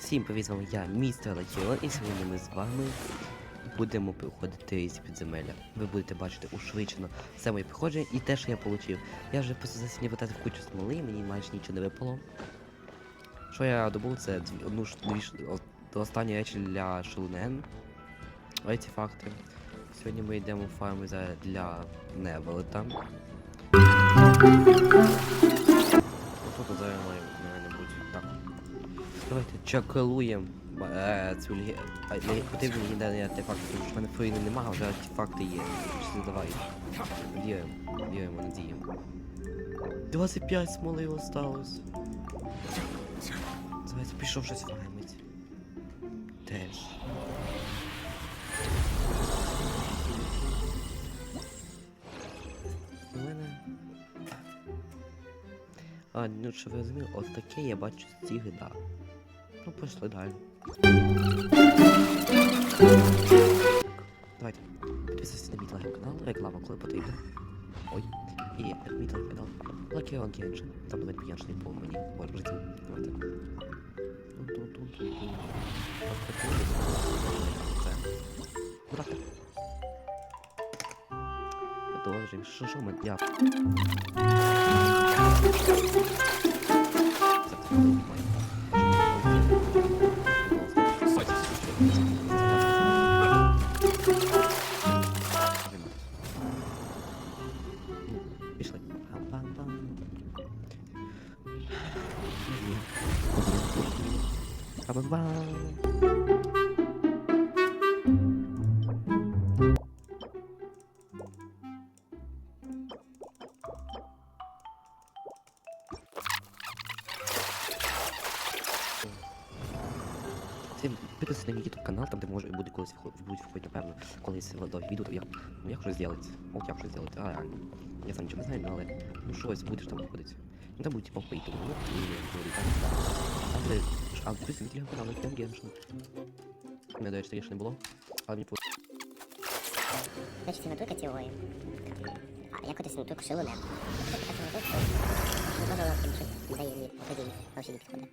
Всім привіт, з вами я, містер Латіон, і сьогодні ми з вами будемо проходити різні підземелля. Ви будете бачити ушвидшено все моє проходження і те, що я отримав. Я вже просто засідні витратив кучу смоли, мені майже нічого не випало. Що я добув, це одну дві останні речі для шелунен. Артефакти. Сьогодні ми йдемо в фарми за для Невелета. Отут зараз має має бути. Так. Давайте чакалуємо е, цю легі... а, легі... потрібні легендарні артефакти, тому що в мене фруїни немає, вже артефакти є. Що давай. Віримо, віримо, надіємо. 25 смоли осталось. Давайте пішов щось фармить. Теж. А, ну що ви розуміли, от таке я бачу стіги, да. Ну, пішли далі. Давайте. Підписуйтесь на мій телеграм-канал, реклама, коли потрібно. Ой. І мій телеграм-канал. Лакі Ланкеншин. Там навіть п'яншний по мені. Ой, житті. Давайте. Продовжуємо. Що, що ми? Я. Всім підписуйтесь на мій YouTube канал, там де може буде колись будуть входити, напевно, колись до відео, то я, ну як щось зробити, от як щось зробити, а реально. Я сам нічого не знаю, ну, але ну щось будеш там виходити. Ну там будуть типа по ну, і там, але, ж- а підписуйтесь на телеграм-канал, як там геншн. Мене, до речі, не було, але мені по... Значить, сигнатурка теорії. А як оце сигнатурку шилу не? Така сигнатурка, що можна вона щось дає мені події, взагалі не підходить.